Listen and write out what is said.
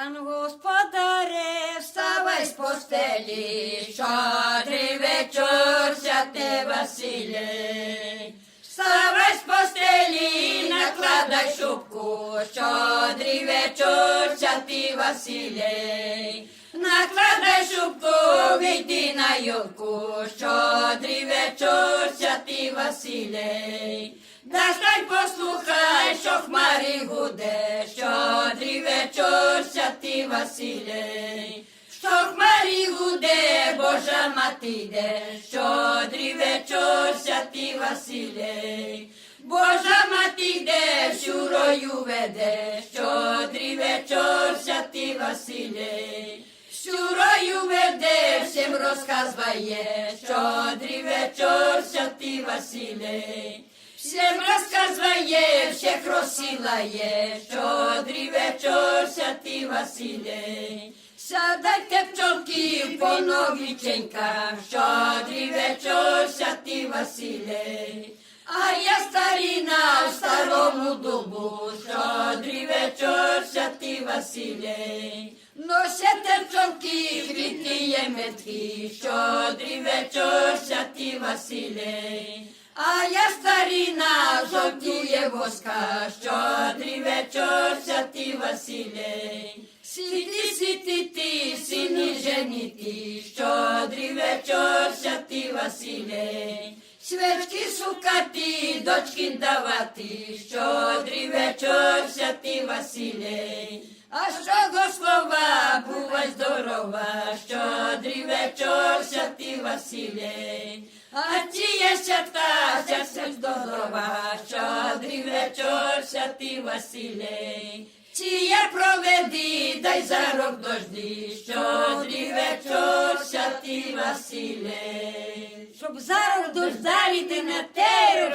Пан господаре, вставай з постелі, щодрий вечір, святе Василе. Вставай з постелі, накладай шубку, щодрий вечір, святий Василе. Накладай шубку, вийди на юлку, щодрий вечір, святий Василе. Що хмарі гуде, щодрий вечір, святий Василе. Що хмарі гуде, Божа мати йде, щодрий вечір, святий василей, Божа мати йде, щурою веде, щодрий вечір, святий Василе. Розказує, щодрий вечір, святий Василе. Всім розказує, всіх розсилає, щодрий вечір, святий Василе. Сядайте пчолки по новіченьках, щодрий вечір, святий Василе. А я старіна в вечір, Василій, Василе. Носите пчолки, квітні є метки, щодрий вечір, ти Василій, А я старіна жовтіє воска, щодрий вечір, ти Василій, Сіті, сіти ти, сині женіти, Шукати, дочки давати, щодрий вечір, святий Василе. А що слова, бувай здорова, щодрий вечір, святий Василе. А ті є свята, серце здорова, щодрий вечір, святий Василе. Є проведи, дай за рок дожди, щодрий вечор, святий Василе. Щоб зараз дождалі ти на те.